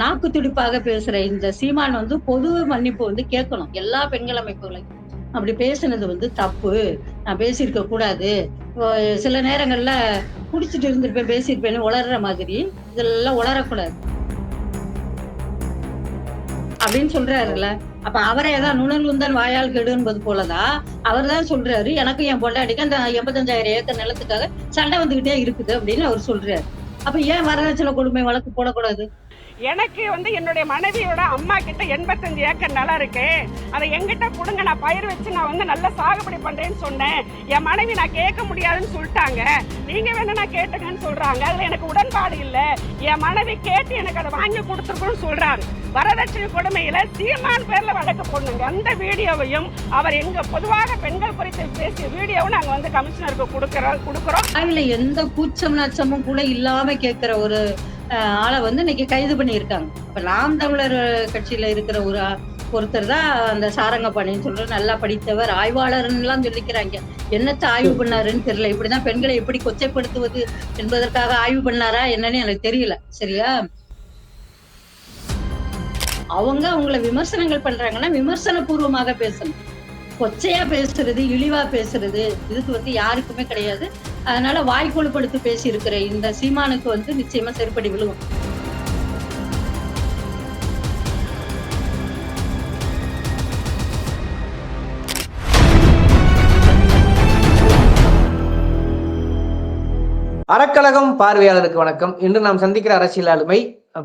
நாக்கு துடிப்பாக பேசுற இந்த சீமான் வந்து பொது மன்னிப்பு வந்து கேட்கணும். எல்லா பெண்கள் அமைப்புகளையும். அப்படி பேசுனது வந்து தப்பு. நான் பேசியிருக்க கூடாது. சில நேரங்கள்ல குடிச்சிட்டு இருந்திருப்பேன் பேசியிருப்பேன்னு உளர்ற மாதிரி. இதெல்லாம் உளரக்கூடாது. அப்படின்னு சொல்றாருல்ல. அப்ப அவரே தான் நுணர்வுந்தன் வாயால் கெடுன்பது போலதான் அவர் தான் சொல்றாரு எனக்கு என் பொண்டாட்டிக்கு அந்த எண்பத்தஞ்சாயிரம் ஏக்கர் நிலத்துக்காக சண்டை வந்துகிட்டே இருக்குது அப்படின்னு அவர் சொல்றாரு. அப்ப ஏன் வரதட்சணை கொடுமை வழக்கு போடக்கூடாது? எனக்கு வந்து என்னுடைய மனைவியோட அம்மா கிட்ட எண்பத்தஞ்சு ஏக்கர் நிலம் இருக்கு. அதை எங்கிட்ட கொடுங்க நான் பயிர் வச்சு நான் வந்து நல்ல சாகுபடி பண்றேன்னு சொன்னேன். என் மனைவி நான் கேட்க முடியாதுன்னு சொல்லிட்டாங்க. நீங்க வேணா நான் கேட்டுங்கன்னு சொல்றாங்க. அதுல எனக்கு உடன்பாடு இல்லை. என் மனைவி கேட்டு எனக்கு அதை வாங்கி கொடுத்துருக்கோன்னு சொல்றாங்க. வரதட்சணை கொடுமையில சீமான் பேர்ல வழக்கு போடணுங்க. அந்த வீடியோவையும் அவர் எங்க பொதுவாக பெண்கள் குறித்து பேசிய வீடியோவும் நாங்க வந்து கமிஷனருக்கு கொடுக்கறோம் கொடுக்கறோம். அதுல எந்த கூச்சம் நச்சமும் கூட இல்லாம கேட்கிற ஒரு ஆளை வந்து இன்னைக்கு கைது பண்ணியிருக்காங்க. இப்ப நாம் தமிழர் கட்சியில இருக்கிற ஒரு ஒருத்தர் தான் அந்த சாரங்கப்பாணின்னு சொல்ற நல்லா படித்தவர் ஆய்வாளர்லாம் எல்லாம் சொல்லிக்கிறாங்க. என்னத்தை ஆய்வு பண்ணாருன்னு தெரியல. இப்படிதான் பெண்களை எப்படி கொச்சைப்படுத்துவது என்பதற்காக ஆய்வு பண்ணாரா என்னன்னு எனக்கு தெரியல. சரியா? அவங்க அவங்கள விமர்சனங்கள் பண்றாங்கன்னா விமர்சன பூர்வமாக பேசணும். கொச்சையா பேசுறது இழிவா பேசுறது இதுக்கு வந்து யாருக்குமே கிடையாது. அதனால வாய்க்கொழுப்படுத்தி பேசி இருக்கிற இந்த சீமானுக்கு வந்து நிச்சயமா செருப்படி விழுவும் அறக்கழகம் பார்வையாளருக்கு வணக்கம். இன்று நாம் சந்திக்கிற அரசியல் ஆளுமை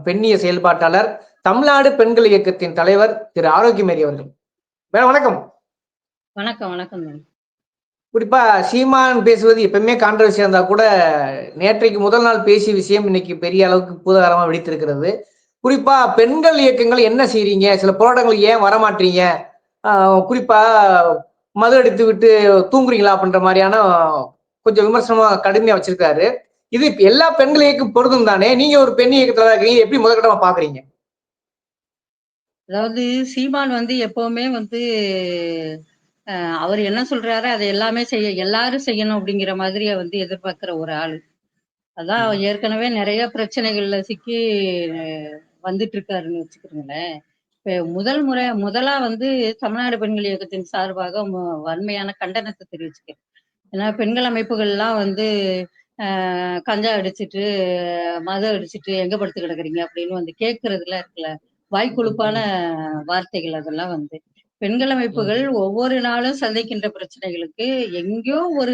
பெண்ணிய செயல்பாட்டாளர் தமிழ்நாடு பெண்கள் இயக்கத்தின் தலைவர் திரு ஆரோக்கியமேரி அவர்கள். மேடம் வணக்கம். வணக்கம் வணக்கம் குறிப்பா சீமான் பேசுவது எப்பவுமே கான்ட்ரவர்சியா இருந்தா கூட நேற்றைக்கு முதல் நாள் பேசிய விஷயம் இன்னைக்கு பெரிய அளவுக்கு பூதகாரமா வெடித்திருக்கிறது. குறிப்பா பெண்கள் இயக்கங்கள் என்ன செய்றீங்க? சில போராட்டங்கள் ஏன் வரமாட்டீங்க? குறிப்பா மது அடித்து விட்டு தூங்குறீங்களா அப்படின்ற மாதிரியான கொஞ்சம் விமர்சனமா கடுமையா வச்சிருக்காரு. இது எல்லா பெண்கள் இயக்கம் பொருந்தும் தானே? நீங்க ஒரு பெண் இயக்கத்துல இருக்கீங்க. எப்படி முதற்கட்டமா பாக்குறீங்க? அதாவது சீமான் வந்து எப்பவுமே வந்து அவர் என்ன சொல்றாரு? அதை எல்லாமே செய்ய எல்லாரும் செய்யணும் அப்படிங்கிற மாதிரியே வந்து எதிர்பார்க்கிற ஒரு ஆள். அதான் ஏற்கனவே நிறைய பிரச்சனைகள்ல சிக்கி வந்துட்டு இருக்காருன்னு வச்சுக்கிறீங்களேன் இப்ப முதல் முறை முதலா வந்து தமிழ்நாடு பெண்கள் இயக்கத்தின் சார்பாக வன்மையான கண்டனத்தை தெரிவிச்சுக்கிறேன். ஏன்னா பெண்கள் அமைப்புகள்லாம் வந்து கஞ்சா அடிச்சுட்டு மது அடிச்சுட்டு எங்க படுத்து கிடக்குறீங்க அப்படின்னு வந்து கேட்கறதுல இருக்குல்ல? வாய்க்குழுப்பான வார்த்தைகள் அதெல்லாம் வந்து. பெண்கள் அமைப்புகள் ஒவ்வொரு நாளும் சந்திக்கின்ற பிரச்சனைகளுக்கு எங்கேயோ ஒரு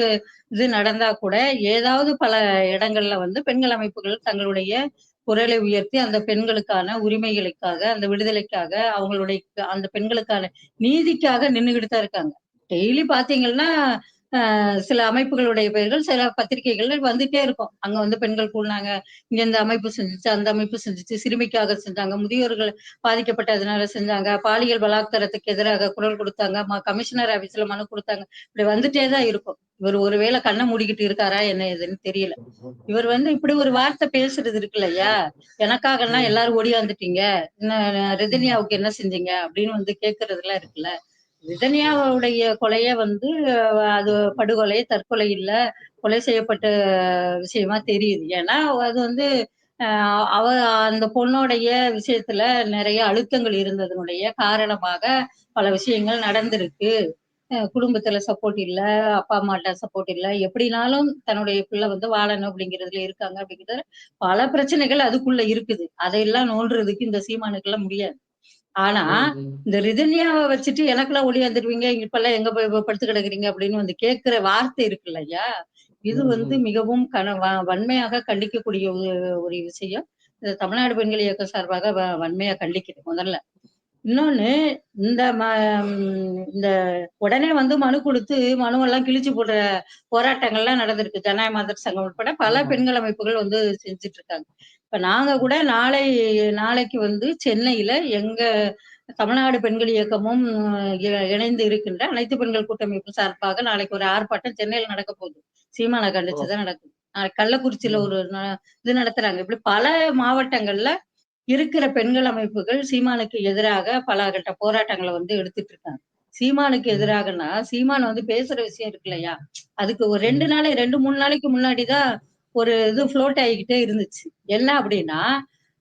இது நடந்தா கூட ஏதாவது பல இடங்கள்ல வந்து பெண்கள் அமைப்புகள் தங்களுடைய குரலை உயர்த்தி அந்த பெண்களுக்கான உரிமைகளுக்காக அந்த விடுதலைக்காக அவங்களுடைய அந்த பெண்களுக்கான நீதிக்காக நின்றுகிட்டு தான் இருக்காங்க. டெய்லி பாத்தீங்கன்னா சில அமைப்புகளுடைய பெயர்கள் சில பத்திரிகைகள் வந்துட்டே இருக்கும். அங்க வந்து பெண்கள் கூடினாங்க இங்க இந்த அமைப்பு செஞ்சுச்சு அந்த அமைப்பு செஞ்சுச்சு சிறுமிக்காக செஞ்சாங்க முதியோர்கள் பாதிக்கப்பட்டதுனால செஞ்சாங்க பாலியல் பலாத்காரத்துக்கு எதிராக குரல் கொடுத்தாங்க கமிஷனர் ஆபீஸ்ல மனு கொடுத்தாங்க. இப்படி வந்துட்டே தான் இருக்கும். இவர் ஒருவேளை கண்ணை மூடிக்கிட்டு இருக்காரா என்ன எதுன்னு தெரியல. இவர் வந்து இப்படி ஒரு வார்த்தை பேசுறது இருக்கு இல்லையா? எனக்காகன்னா எல்லாரும் ஓடியாந்துட்டீங்க ரிதன்யாவுக்கு என்ன செஞ்சீங்க அப்படின்னு வந்து கேக்குறதுலாம் இருக்குல்ல. விதன்யாவுடைய கொலைய வந்து அது படுகொலை தற்கொலை இல்ல கொலை செய்யப்பட்ட விஷயமா தெரியுது. ஏன்னா அது வந்து அவ அந்த பொண்ணுடைய விஷயத்துல நிறைய அழுத்தங்கள் இருந்ததனுடைய காரணமாக பல விஷயங்கள் நடந்திருக்கு. குடும்பத்துல சப்போர்ட் இல்ல அப்பா அம்மாட்ட சப்போர்ட் இல்ல. எப்படினாலும் தன்னுடைய பிள்ளை வந்து வாழணும் அப்படிங்கிறதுல இருக்காங்க அப்படிங்கிறது பல பிரச்சனைகள் அதுக்குள்ள இருக்குது. அதையெல்லாம் நோண்டுறதுக்கு இந்த சீமானுக்கெல்லாம் முடியாது. ஆனா இந்த ரிதன்யாவை வச்சுட்டு எனக்கெல்லாம் ஒளியாந்துருவீங்க இப்பெல்லாம் எங்க போய் படுத்து கிடக்குறீங்க அப்படின்னு வந்து கேட்கிற வார்த்தை இருக்குல்ல ஐயா? இது வந்து மிகவும் கன வன்மையாக கண்டிக்கக்கூடிய ஒரு விஷயம். தமிழ்நாடு பெண்கள் இயக்க சார்பாக வன்மையா கண்டிக்குது முதல்ல. இன்னொன்னு இந்த இந்த உடனே வந்து மனு கொடுத்து மனுவெல்லாம் கிழிச்சு போடுற போராட்டங்கள்லாம் நடந்திருக்கு ஜனநாயக மாதர் சங்கம் உட்பட பல பெண்கள் அமைப்புகள் வந்து செஞ்சுட்டு இருக்காங்க. இப்ப நாங்க கூட நாளை நாளைக்கு வந்து சென்னையில எங்க தமிழ்நாடு பெண்கள் இயக்கமும் இணைந்து இருக்கின்ற அனைத்து பெண்கள் கூட்டமைப்பு சார்பாக நாளைக்கு ஒரு ஆர்ப்பாட்டம் சென்னையில நடக்க போகுது. சீமானை கண்டிச்சுதான் நாளைக்கு கள்ளக்குறிச்சியில ஒரு இது நடத்துறாங்க. இப்படி பல மாவட்டங்கள்ல இருக்கிற பெண்கள் அமைப்புகள் சீமானுக்கு எதிராக பல கட்ட போராட்டங்களை வந்து எடுத்துட்டு இருக்காங்க. சீமானுக்கு எதிராகனா சீமான் வந்து பேசுற விஷயம் இருக்கு இல்லையா? அதுக்கு ஒரு ரெண்டு நாளை ரெண்டு மூணு நாளைக்கு முன்னாடிதான் ஒரு இது ஃப்ளோட் ஆகிக்கிட்டே இருந்துச்சு. என்ன அப்படின்னா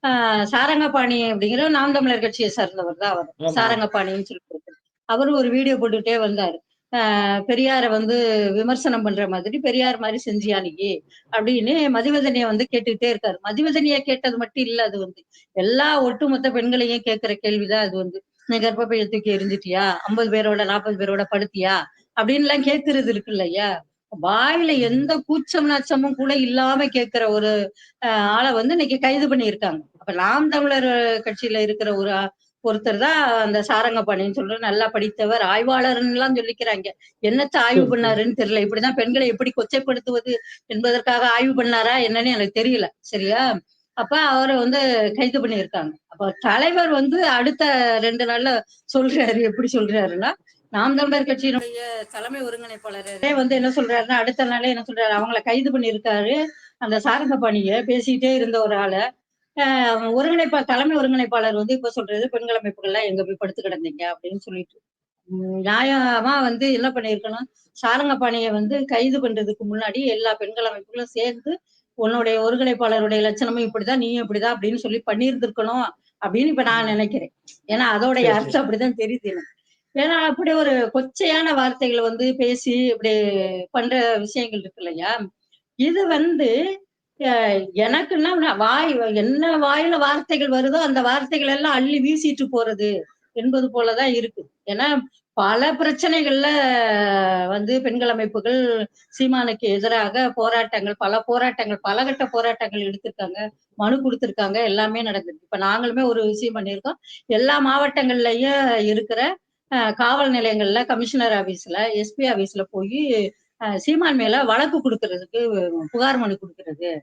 ஆஹ் சாரங்கபாணி அப்படிங்கிற நாம் தமிழர் கட்சியை சார்ந்தவர் தான் அவர். சாரங்கபாணின்னு சொல்லிட்டு. அவரும் ஒரு வீடியோ போட்டுக்கிட்டே வந்தாரு. ஆஹ் பெரியாரை வந்து விமர்சனம் பண்ற மாதிரி பெரியார் மாதிரி செஞ்சியா நீ? அப்படின்னு மதிவதனிய வந்து கேட்டுக்கிட்டே இருக்காரு. மதிவதனிய கேட்டது மட்டும் இல்ல அது வந்து எல்லா ஒட்டுமொத்த பெண்களையும் கேட்கிற கேள்விதான் அது வந்து. நீ கர்ப்பப்பையை தூக்கி எரிஞ்சிட்டியா? ஐம்பது பேரோட நாற்பது பேரோட படுத்தியா? அப்படின்னு எல்லாம் கேட்கறது இருக்கு இல்லையா? வாயில எந்த கூச்சம் நாச்சமும் கூட இல்லாம கேட்கிற ஒரு ஆளை வந்து இன்னைக்கு கைது பண்ணியிருக்காங்க. அப்ப நாம் தமிழர் கட்சியில இருக்கிற ஒரு ஒருத்தர் தான் அந்த சாரங்கபாணின்னு சொல்ற நல்லா படித்தவர் ஆய்வாளர்னு எல்லாம் சொல்லிக்கிறாங்க. என்னத்த ஆய்வு. பண்ணாருன்னு தெரியல. இப்படிதான் பெண்களை எப்படி கொச்சைப்படுத்துவது என்பதற்காக ஆய்வு பண்ணாரா என்னன்னு எனக்கு தெரியல. சரியா? அப்ப அவரை வந்து கைது பண்ணியிருக்காங்க. அப்ப தலைவர் வந்து அடுத்த ரெண்டு நாள்ல சொல்றாரு. எப்படி சொல்றாருன்னா நாம் தமிழர் கட்சியினுடைய தலைமை ஒருங்கிணைப்பாளரே வந்து என்ன சொல்றாருன்னா அடுத்த நாளே என்ன சொல்றாரு? அவங்கள கைது பண்ணியிருக்காரு. அந்த சாரங்கபாணிய பேசிக்கிட்டே இருந்த ஒரு ஆளை. ஆஹ் ஒருங்கிணைப்பா தலைமை ஒருங்கிணைப்பாளர் வந்து இப்ப சொல்றது பெண்கள் அமைப்புகள்லாம் எங்க போய் படுத்து கிடந்தீங்க அப்படின்னு சொல்லிட்டு. நியாயமா வந்து என்ன பண்ணியிருக்கணும்? சாரங்கபாணியை வந்து கைது பண்றதுக்கு முன்னாடி எல்லா பெண்கள் அமைப்புகளும் சேர்ந்து உன்னுடைய ஒருங்கிணைப்பாளருடைய லட்சணமும் இப்படிதான் நீயும் இப்படிதான் அப்படின்னு சொல்லி பண்ணியிருந்திருக்கணும் அப்படின்னு இப்ப நான் நினைக்கிறேன். ஏன்னா அதோடைய. அர்த்தம் அப்படிதான் தெரியுது எனக்கு. ஏன்னா அப்படி ஒரு கொச்சையான வார்த்தைகளை வந்து பேசி இப்படி பண்ற விஷயங்கள் இருக்கு இல்லையா? இது வந்து எனக்குன்னா வாய் என்ன வாயில வார்த்தைகள் வருதோ அந்த வார்த்தைகள் எல்லாம் அள்ளி வீசிட்டு போறது என்பது போலதான் இருக்கு. ஏன்னா பல பிரச்சனைகள்ல வந்து பெண்கள் அமைப்புகள் சீமானுக்கு எதிராக போராட்டங்கள் பல போராட்டங்கள் பல கட்ட போராட்டங்கள் எடுத்திருக்காங்க மனு கொடுத்திருக்காங்க எல்லாமே நடந்திருக்கு. இப்ப நாங்களுமே ஒரு விஷயம் பண்ணியிருக்கோம். எல்லா மாவட்டங்கள்லயும் இருக்கிற காவல் நிலையங்கள்ல கமிஷனர் ஆபீஸ்ல எஸ்பி ஆபீஸ்ல போய் சீமான் மேல வழக்கு கொடுக்கறதுக்கு புகார் மனு கொடுக்கறது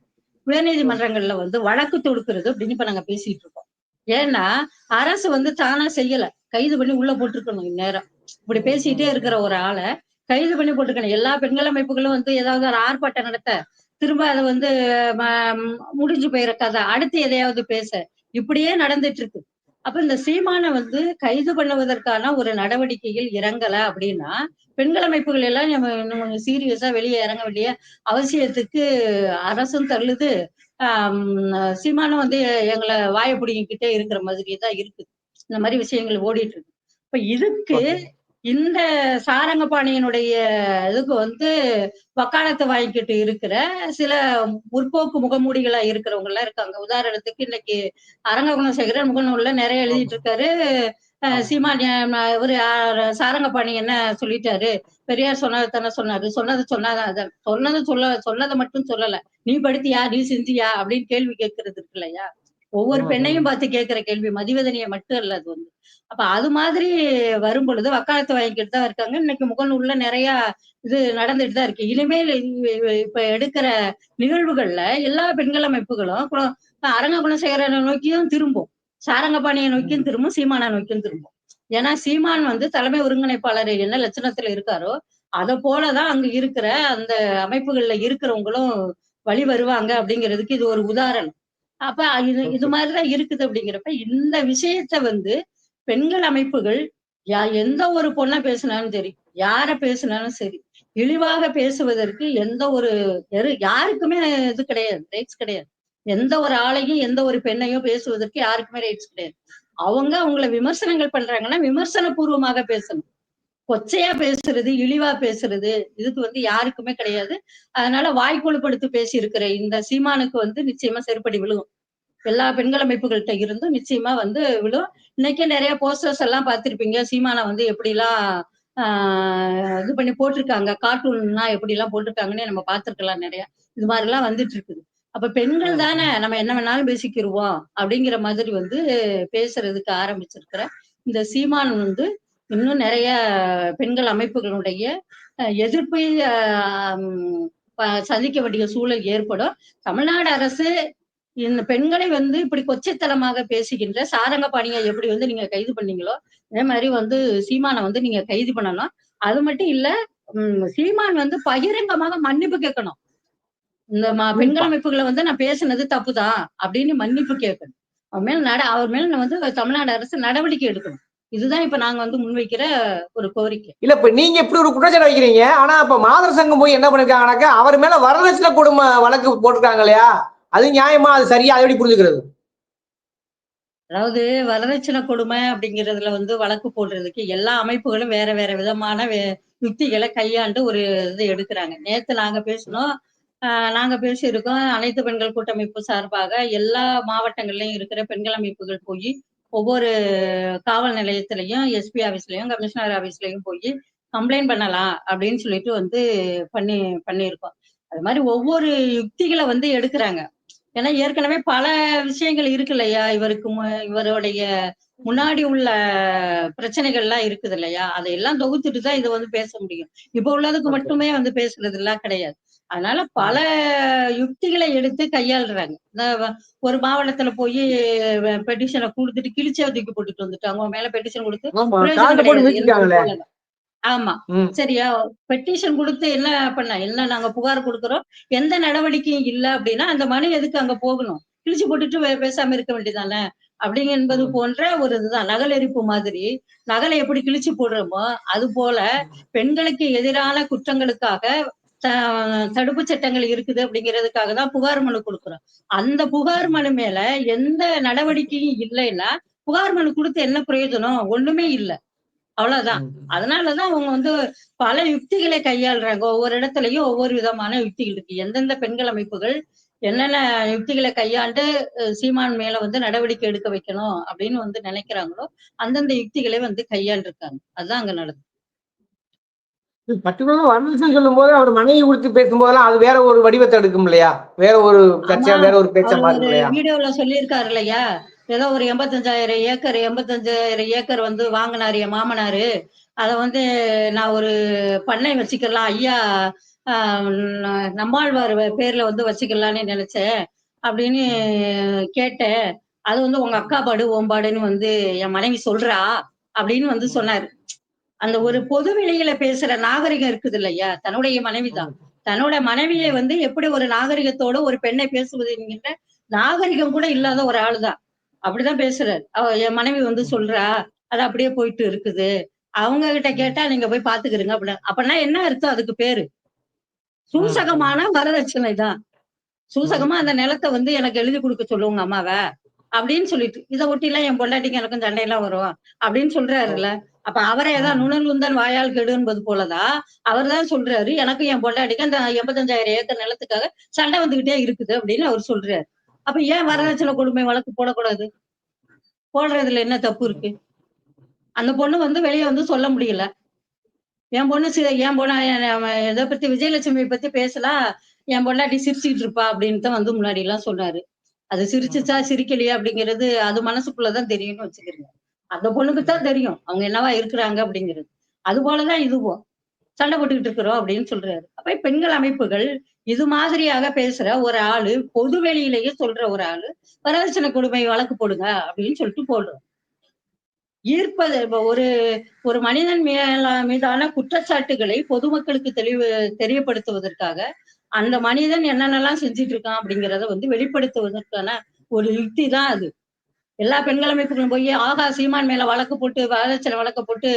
உயர்நீதிமன்றங்கள்ல வந்து வழக்கு தொடுக்கிறது அப்படின்னு இப்ப நாங்க பேசிட்டு இருக்கோம். ஏன்னா அரசு வந்து தானா செய்யல. கைது பண்ணி உள்ள போட்டிருக்கணும் இந்நேரம். இப்படி பேசிட்டே இருக்கிற ஒரு ஆளை கைது பண்ணி போட்டிருக்கணும். எல்லா பெண்கள் அமைப்புகளும் வந்து ஏதாவது ஒரு ஆர்ப்பாட்டம் நடத்த திரும்ப அதை வந்து ம- முடிஞ்சு போயிற கதை அடுத்து எதையாவது பேச. இப்படியே நடந்துட்டு இருக்கு. அப்ப இந்த சீமானை வந்து கைது பண்ணுவதற்கான ஒரு நடவடிக்கையில் இறங்கல அப்படின்னா பெண்கள் அமைப்புகள் எல்லாம் நம்ம இன்னும் சீரியஸா வெளியே இறங்க வேண்டிய அவசியத்துக்கு அரசும் தள்ளுது. ஆஹ் சீமானம் வந்து எங்களை வாயை பிடிங்கிக்கிட்டே இருக்கிற மாதிரி தான் இருக்கு. இந்த மாதிரி விஷயங்கள் ஓடிட்டு இருக்கு. இப்ப இதுக்கு இந்த சாரங்கபாணியினுடைய இதுக்கு வந்து வக்காலத்து வாங்கிக்கிட்டு இருக்கிற சில முற்போக்கு முகமூடிகளா இருக்கிறவங்க எல்லாம் இருக்காங்க. உதாரணத்துக்கு இன்னைக்கு அரங்க குணசேகரன் முகநூல்ல நிறைய எழுதிட்டு இருக்காரு. அஹ் சீமான் அஹ் இவரு சாரங்கபாணி என்ன சொல்லிட்டாரு? பெரியார் சொன்னதை தானே சொன்னாரு. சொன்னது சொன்னாதான் சொன்னது சொல்ல சொன்னதை மட்டும் சொல்லல. நீ படுத்தியா? நீ செஞ்சியா? அப்படின்னு கேள்வி கேட்கறது இருக்கு இல்லையா? ஒவ்வொரு பெண்ணையும் பார்த்து கேட்கிற கேள்வி மதிவதனியை மட்டும் இல்ல அது வந்து. அப்ப அது மாதிரி வரும் பொழுது வக்காலத்து வாங்கிக்கிட்டு தான் இருக்காங்க. இன்னைக்கு முகநூல்ல நிறைய இது நடந்துட்டு தான் இருக்கு. இனிமேல் இப்ப எடுக்கிற நிகழ்வுகள்ல எல்லா பெண்கள் அமைப்புகளும் அரங்க குணசேகரனை நோக்கியும் திரும்பும். சாரங்கபாணியை நோக்கியும் திரும்பும். சீமானை நோக்கியும் திரும்பும். ஏன்னா சீமான் வந்து தலைமை ஒருங்கிணைப்பாளர் என்ன லட்சணத்துல இருக்காரோ அதை போலதான் அங்க இருக்கிற அந்த அமைப்புகள்ல இருக்கிறவங்களும் வழி வருவாங்க அப்படிங்கிறதுக்கு இது ஒரு உதாரணம். அப்ப இது இது மாதிரிதான் இருக்குது அப்படிங்கிறப்ப இந்த விஷயத்த வந்து பெண்கள் அமைப்புகள் யா எந்த ஒரு பொண்ணை பேசினாலும் சரி யார பேசினாலும் சரி இழிவாக பேசுவதற்கு எந்த ஒரு யாருக்குமே இது கிடையாது ரைட்ஸ் கிடையாது. எந்த ஒரு ஆளையும் எந்த ஒரு பெண்ணையும் பேசுவதற்கு யாருக்குமே ரைட்ஸ் கிடையாது. அவங்க அவங்கள விமர்சனங்கள் பண்றாங்கன்னா விமர்சன பூர்வமாக பேசணும். கொச்சையா பேசுறது இழிவா பேசுறது இதுக்கு வந்து யாருக்குமே கிடையாது. அதனால வாய்க்கொழுப்படுத்தி பேசி இருக்கிற இந்த சீமானுக்கு வந்து நிச்சயமா செருப்படி விழுகும். எல்லா பெண்கள் அமைப்புகள்கிட்ட இருந்தும் நிச்சயமா வந்து விழும். இன்னைக்கே நிறைய போஸ்டர்ஸ் எல்லாம் பார்த்திருப்பீங்க. சீமானை வந்து எப்படிலாம் ஆஹ் இது பண்ணி போட்டிருக்காங்க. கார்ட்டூன்லாம் எப்படி எல்லாம் போட்டிருக்காங்கன்னு நம்ம பார்த்திருக்கலாம் நிறைய. இது மாதிரி எல்லாம் வந்துட்டு இருக்குது அப்ப பெண்கள் தானே நம்ம என்ன வேணாலும் பேசிக்கிருவோம் அப்படிங்கிற மாதிரி வந்து பேசுறதுக்கு ஆரம்பிச்சிருக்கிற இந்த சீமான் வந்து இன்னும் நிறைய பெண்கள் அமைப்புகளுடைய எதிர்ப்பை சந்திக்க வேண்டிய சூழல் ஏற்படும். தமிழ்நாடு அரசு இந்த பெண்களை வந்து இப்படி கொச்சைத்தனமாக பேசுகின்ற சாரங்கபாணியை எப்படி வந்து நீங்க கைது பண்ணீங்களோ அதே மாதிரி வந்து சீமானை வந்து நீங்க கைது பண்ணணும். அது மட்டும் இல்ல உம், சீமான் வந்து பகிரங்கமாக மன்னிப்பு கேட்கணும். இந்த பெண்கள் அமைப்புகளை வந்து நான் பேசுனது தப்புதான் அப்படின்னு மன்னிப்பு கேட்கணும். அவர் மேல நட அவர் மேல வந்து தமிழ்நாடு அரசு நடவடிக்கை எடுக்கணும். இதுதான் இப்ப நாங்க வந்து முன்வைக்கிற ஒரு கோரிக்கை. இல்ல இப்ப நீங்க இப்படி ஒரு குற்றச்சாட்டு வைக்கிறீங்க ஆனா இப்ப மாதர் சங்கம் போய் என்ன பண்ணிருக்காங்கனாக்கா அவர் மேல வரதட்சணை கொடுமை வழக்கு போட்டிருக்காங்க இல்லையா? அது நியாயமா அது சரியா அதை எப்படி புரிஞ்சுக்கிறது? அதாவது வரதட்சணை கொடுமை அப்படிங்கிறதுல வந்து வழக்கு போடுறதுக்கு எல்லா அமைப்புகளும் வேற வேற விதமான யுக்திகளை கையாண்டு ஒரு இது எடுக்கிறாங்க. நேத்து நாங்க பேசணும் ஆஹ் நாங்க பேசியிருக்கோம். அனைத்து பெண்கள் கூட்டமைப்பு சார்பாக எல்லா மாவட்டங்கள்லயும் இருக்கிற பெண்கள் அமைப்புகள் போய் ஒவ்வொரு காவல் நிலையத்திலையும் எஸ்பி ஆபீஸ்லயும் கமிஷனர் ஆபீஸ்லயும் போய் கம்ப்ளைண்ட் பண்ணலாம் அப்படின்னு சொல்லிட்டு வந்து பண்ணி பண்ணியிருக்கோம். அது மாதிரி ஒவ்வொரு யுக்திகளை வந்து எடுக்கிறாங்க. ஏன்னா ஏற்கனவே பல விஷயங்கள் இருக்கு இல்லையா இவருக்கு இவருடைய முன்னாடி உள்ள பிரச்சனைகள்லாம் இருக்குது இல்லையா அதையெல்லாம் தொகுத்துட்டு தான் இதை வந்து பேச முடியும். இப்ப உள்ளதுக்கு. மட்டுமே வந்து பேசுறது எல்லாம் கிடையாது. அதனால பல யுக்திகளை எடுத்து கையாளுறாங்க. ஒரு மாவட்டத்துல போய் பெட்டிஷனை கொடுத்துட்டு கிழிச்சே தூக்கி போட்டுட்டு வந்துட்டாங்க மேல பெட்டிஷன் கொடுத்து ஆமா. சரியா? பெட்டிஷன் கொடுத்து என்ன பண்ண என்ன நாங்க புகார் கொடுக்குறோம்? எந்த நடவடிக்கையும் இல்ல அப்படின்னா அந்த மனு எதுக்கு அங்க போகணும்? கிழிச்சு போட்டுட்டு பேசாம இருக்க வேண்டியதானே? அப்படிங்க என்பது போன்ற ஒரு இதுதான். நகல் எரிப்பு மாதிரி நகலை எப்படி கிழிச்சு போடுறோமோ அது போல பெண்களுக்கு எதிரான குற்றங்களுக்காக தடுப்பு சட்டங்கள் இருக்குது அப்படிங்கிறதுக்காக தான் புகார் மனு கொடுக்குறோம். அந்த புகார் மனு மேல எந்த நடவடிக்கையும் இல்லைன்னா புகார் மனு கொடுத்து என்ன பிரயோஜனம்? ஒண்ணுமே இல்ல. அவ்வளவுதான். அதனாலதான் அவங்க வந்து பல யுக்திகளை கையாளுறாங்க. ஒவ்வொரு இடத்துலயும் ஒவ்வொரு விதமான யுக்திகள் இருக்கு. எந்தெந்த பெண்கள் அமைப்புகள் என்னென்ன யுக்திகளை கையாண்டு சீமான் மேல வந்து நடவடிக்கை எடுக்க வைக்கணும் அப்படின்னு வந்து நினைக்கிறாங்களோ அந்தந்த யுக்திகளை வந்து கையாண்டிருக்காங்க. அதுதான் அங்க நடந்தது பர்டிகுலரா வரதட்சணை சொல்லும் போது அவர் மனைவி குறித்து பேசும்போதெல்லாம் அது வேற ஒரு வடிவத்தை எடுக்கும் இல்லையா? வேற ஒரு ஆமா. வேற ஒரு பேச்சா மாறும் இல்லையா? வீடியோல சொல்லியிருக்காரு இல்லையா? ஏதோ ஒரு எண்பத்தஞ்சாயிரம் ஏக்கர் எண்பத்தஞ்சாயிரம் ஏக்கர் வந்து வாங்கினாரு என் மாமனாரு. அத வந்து நான் ஒரு பண்ணை வச்சுக்கலாம் ஐயா ஆஹ் நம்மாழ்வார் பேர்ல வந்து வச்சுக்கலான்னு நினைச்சேன் அப்படின்னு கேட்டேன். அது வந்து உங்க அக்கா பாடு ஓம்பாடுன்னு வந்து என் மனைவி சொல்றா அப்படின்னு வந்து சொன்னாரு. அந்த ஒரு பொது வெளியில பேசுற நாகரிகம் இருக்குது இல்லையா தன்னுடைய மனைவிதான் தன்னோட மனைவியை வந்து எப்படி ஒரு நாகரிகத்தோட ஒரு பெண்ணை பேசுவது என்கின்ற நாகரிகம் கூட இல்லாத ஒரு ஆளுதான். அப்படிதான் பேசுறாரு. அவ என் மனைவி வந்து சொல்றா அது அப்படியே போயிட்டு இருக்குது. அவங்க கிட்ட கேட்டா நீங்க போய் பாத்துக்கிறீங்க அப்படின்னு அப்படின்னா என்ன அர்த்தம் அதுக்கு பேரு? சூசகமான வரதட்சணை தான் சூசகமா அந்த நிலத்தை வந்து எனக்கு எழுதி கொடுக்க சொல்லுவாங்க அம்மாவை அப்படின்னு சொல்லிட்டு இதை ஒட்டி எல்லாம் என் பொண்டாட்டிக்கு எனக்கும் சண்டையெல்லாம் வரும் அப்படின்னு சொல்றாருல்ல. அப்ப அவரே தான் நுணர்வுந்தன் வாயால் கெடுன்பது போலதான் அவர் தான் சொல்றாரு எனக்கும் என் பொண்டாட்டிக்கு அந்த எண்பத்தஞ்சாயிரம் ஏக்கர் நிலத்துக்காக சண்டை வந்துகிட்டே இருக்குது அப்படின்னு அவர் சொல்றாரு. அப்ப ஏன் வரதட்சணை கொடுமை வழக்கு போடக்கூடாது? போடுறதுல என்ன தப்பு இருக்கு? அந்த பொண்ணு வந்து வெளியே வந்து சொல்ல முடியல. என் பொண்ணு சி- என் பொண்ணு எ- இதை பத்தி விஜயலட்சுமி பத்தி பேசலாம் என் பொண்ணாட்டி சிரிச்சுக்கிட்டு இருப்பா அப்படின்னு தான் வந்து முன்னாடி எல்லாம் சொன்னாரு. அது சிரிச்சுச்சா சிரிக்கலையா அப்படிங்கிறது அது மனசுக்குள்ளதான் தெரியும்னு வச்சுக்கிறீங்க. அந்த பொண்ணுக்கு தான் தெரியும். அவங்க என்னவா இருக்கிறாங்க அப்படிங்கிறது. அது போலதான் இதுவும். சண்டை போட்டுக்கிட்டு இருக்கிறோம் அப்படின்னு சொல்றாரு. அப்ப பெண்கள் அமைப்புகள் இது மாதிரியாக பேசுற ஒரு ஆளு பொது வெளியிலேயே சொல்ற ஒரு ஆளு வரதட்சணை கொடுமை வழக்கு போடுங்க அப்படின்னு சொல்லிட்டு போடுறோம். ஈர்ப்பது ஒரு ஒரு மனிதன் மேல மீதான குற்றச்சாட்டுகளை பொதுமக்களுக்கு தெளிவு தெரியப்படுத்துவதற்காக அந்த மனிதன் என்னென்னலாம் செஞ்சுட்டு இருக்கான் அப்படிங்கிறத வந்து வெளிப்படுத்துவதற்கான ஒரு யுக்தி தான் அது. எல்லா பெண்கள் அமைப்புகளும் போய் ஆகா சீமான் மேல வழக்கு போட்டு வரதட்சணை வழக்கு போட்டு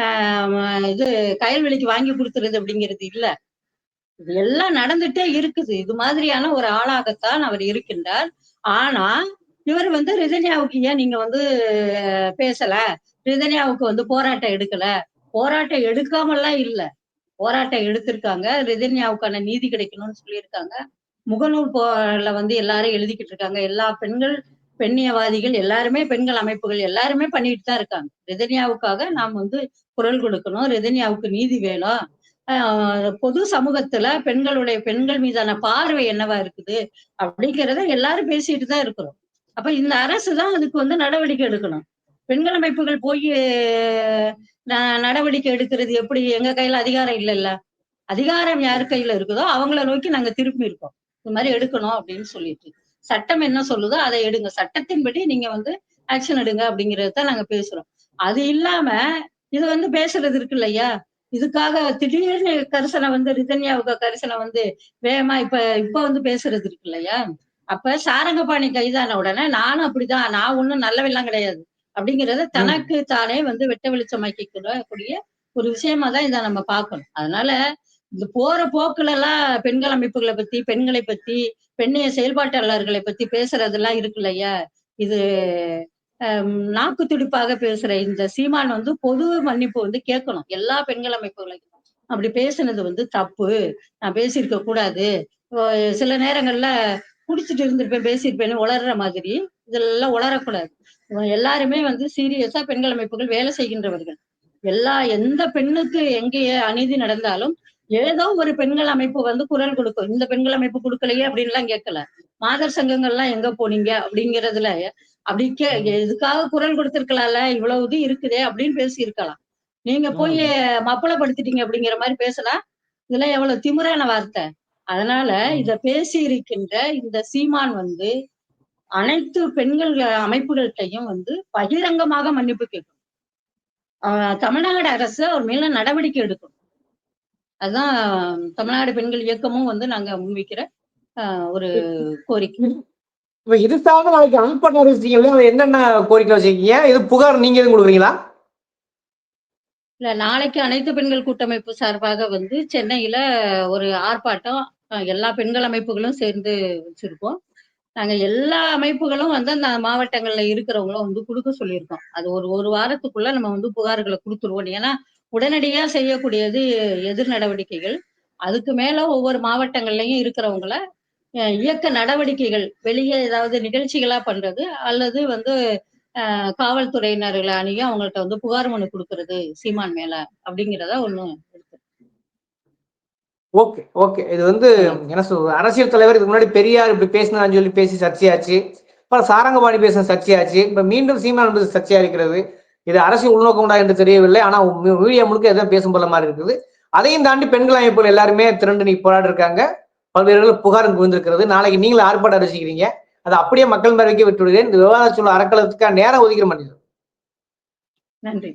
ஆஹ் இது கயல்வெளிக்கு வாங்கி கொடுத்துருது அப்படிங்கிறது இல்ல. இது எல்லாம் நடந்துட்டே இருக்குது. இது மாதிரியான ஒரு ஆளாகத்தான் அவர் இருக்கின்றார். ஆனா இவர் வந்து ரிதன்யாவுக்கு ஏன் நீங்க வந்து பேசல? ரிதன்யாவுக்கு வந்து போராட்டம் எடுக்கல. போராட்டம் எடுக்காமலாம் இல்ல. போராட்டம் எடுத்திருக்காங்க. ரிதன்யாவுக்கான நீதி கிடைக்கணும்னு சொல்லியிருக்காங்க. முகநூல் போல வந்து எல்லாரும் எழுதிக்கிட்டு இருக்காங்க. எல்லா பெண்கள் பெண்ணியவாதிகள் எல்லாருமே பெண்கள் அமைப்புகள் எல்லாருமே பண்ணிட்டு தான் இருக்காங்க. ரிதன்யாவுக்காக நாம் வந்து குரல் கொடுக்கணும். ரிதன்யாவுக்கு நீதி வேணும். பொது சமூகத்துல பெண்களுடைய பெண்கள் மீதான பார்வை என்னவா இருக்குது? அப்படிங்கிறத எல்லாரும் பேசிட்டு தான் இருக்கிறோம். அப்ப இந்த அரசு தான் அதுக்கு வந்து நடவடிக்கை எடுக்கணும். பெண்கள் அமைப்புகள் போய் ந- நடவடிக்கை எடுக்கிறது எப்படி? எங்க கையில அதிகாரம் இல்லைல்ல. அதிகாரம் யார் கையில இருக்குதோ அவங்கள நோக்கி நாங்க திரும்பி இருக்கோம். இது மாதிரி எடுக்கணும் அப்படின்னு சொல்லிட்டு. சட்டம் என்ன சொல்லுதோ அதை எடுங்க. சட்டத்தின்படி நீங்க வந்து ஆக்ஷன் எடுங்க அப்படிங்கறதுதான் நாங்க பேசுறோம். அது இல்லாம இது வந்து பேசுறது இருக்கு இல்லையா? இதுக்காக திடீர்னு கரிசனை வந்து ரிதன்யாவுக்கு கரிசனை வந்து வேகமா இப்ப இப்ப வந்து பேசுறது இருக்கு இல்லையா? அப்ப சாரங்கபாணி கைதான உடனே நானும் அப்படிதான் நான் ஒண்ணும் நல்லவெல்லாம் கிடையாது அப்படிங்கறத தனக்கு தானே வந்து வெட்ட வெளிச்சமாக்கிக்கூடிய ஒரு விஷயமா தான் இதை நம்ம பார்க்கணும். அதனால இந்த போற போக்குல எல்லாம் பெண்கள் அமைப்புகளை பத்தி பெண்களை பத்தி பெண்ணிய செயல்பாட்டாளர்களை பத்தி பேசுறதெல்லாம் இருக்கு இல்லையா? இது நாக்கு துடிப்பாக பேசுற இந்த சீமான் வந்து பொது மன்னிப்பு வந்து கேட்கணும். எல்லா பெண்கள் அமைப்புகளையும். அப்படி பேசுனது வந்து தப்பு. நான் பேசியிருக்க கூடாது. சில நேரங்கள்ல குடிச்சிட்டு இருந்திருப்பேன் பேசியிருப்பேன்னு உளர்ற மாதிரி. இதெல்லாம் உளரக்கூடாது. எல்லாருமே வந்து சீரியஸா பெண்கள் அமைப்புகள் வேலை செய்கின்றவர்கள். எல்லா எந்த பெண்ணுக்கு எங்கேயே அநீதி நடந்தாலும் ஏதோ ஒரு பெண்கள் அமைப்பு வந்து குரல் கொடுக்கும். இந்த பெண்கள் அமைப்பு கொடுக்கலையே அப்படின்லாம் கேட்கல. மாதர் சங்கங்கள்லாம் எங்க போனீங்க அப்படிங்கறதுல அப்படி கே எதுக்காக குரல் கொடுத்திருக்கலாம்ல? இவ்வளவு இது இருக்குதே அப்படின்னு பேசி இருக்கலாம் நீங்க போய் மப்பளப்படுத்திட்டீங்க அப்படிங்கிற மாதிரி பேசினா இதெல்லாம் எவ்வளவு திமிரான வார்த்தை. அதனால இத பேசி இருக்கின்ற இந்த சீமான் வந்து அனைத்து பெண்கள் அமைப்புகள்கிட்டையும் வந்து பகிரங்கமாக மன்னிப்பு கேட்கணும். தமிழ்நாடு அரசு அவர் மேல நடவடிக்கை எடுக்கணும். அதுதான் தமிழ்நாடு பெண்கள் இயக்கமும் வந்து நாங்க முன்வைக்கிற ஒரு கோரிக்கை. இப்ப இது சார்ந்த நாளைக்கு அனுப்ப அறிவிச்சிங்களே என்னென்ன கோரிக்கை வச்சிருக்கீங்க? இது புகார் நீங்க எதுவும் கொடுக்குறீங்களா? இல்ல நாளைக்கு அனைத்து பெண்கள் கூட்டமைப்பு சார்பாக வந்து சென்னையில ஒரு ஆர்ப்பாட்டம் எல்லா பெண்கள் அமைப்புகளும் சேர்ந்து வச்சிருக்கோம். நாங்க எல்லா அமைப்புகளும் வந்து அந்த மாவட்டங்கள்ல இருக்கிறவங்களும் வந்து கொடுக்க சொல்லியிருக்கோம். அது ஒரு ஒரு வாரத்துக்குள்ள நம்ம வந்து புகார்களை கொடுத்துருவோம். ஏன்னா உடனடியா செய்யக்கூடியது எதிர் நடவடிக்கைகள். அதுக்கு மேல ஒவ்வொரு மாவட்டங்கள்லயும் இருக்கிறவங்கள இயக்க நடவடிக்கைகள் வெளியே ஏதாவது நிகழ்ச்சிகளா பண்றது அல்லது வந்து காவல்துறையினர்களை அணுகி அவங்கள்ட்ட வந்து புகார் மனு கொடுக்கறது சீமான் மேல அப்படிங்கிறத ஒண்ணு ஓகே ஓகே. இது வந்து என்ன சொல்றது அரசியல் தலைவர் இதுக்கு முன்னாடி பெரியார் இப்படி பேசினான்னு சொல்லி பேசி சர்ச்சையாச்சு. அப்புறம் சாரங்கபாணி பேசின சர்ச்சையாச்சு. இப்ப மீண்டும் சீமான் என்பது சர்ச்சையா இருக்கிறது இது அரசியல் உள்நோக்கம் உண்டா என்று தெரியவில்லை. ஆனா மீடியா முழுக்க எதாவது பேசும் போல மாதிரி இருக்குது. அதையும் தாண்டி பெண்கள் அமைப்புகள் எல்லாருமே திரண்டு நீ போராடி இருக்காங்க பல்வேறு இடங்களில் புகார் குவிந்திருக்கிறது நாளைக்கு நீங்களும் ஆர்ப்பாட்டம் அரசிக்கிறீங்க அதை அப்படியே மக்கள் மேலே விட்டு விடுகிறேன் இந்த விவாத சூழல் அறக்கலத்துக்காக நேரம் ஒதுக்கிற மாட்டேங்குது. நன்றி.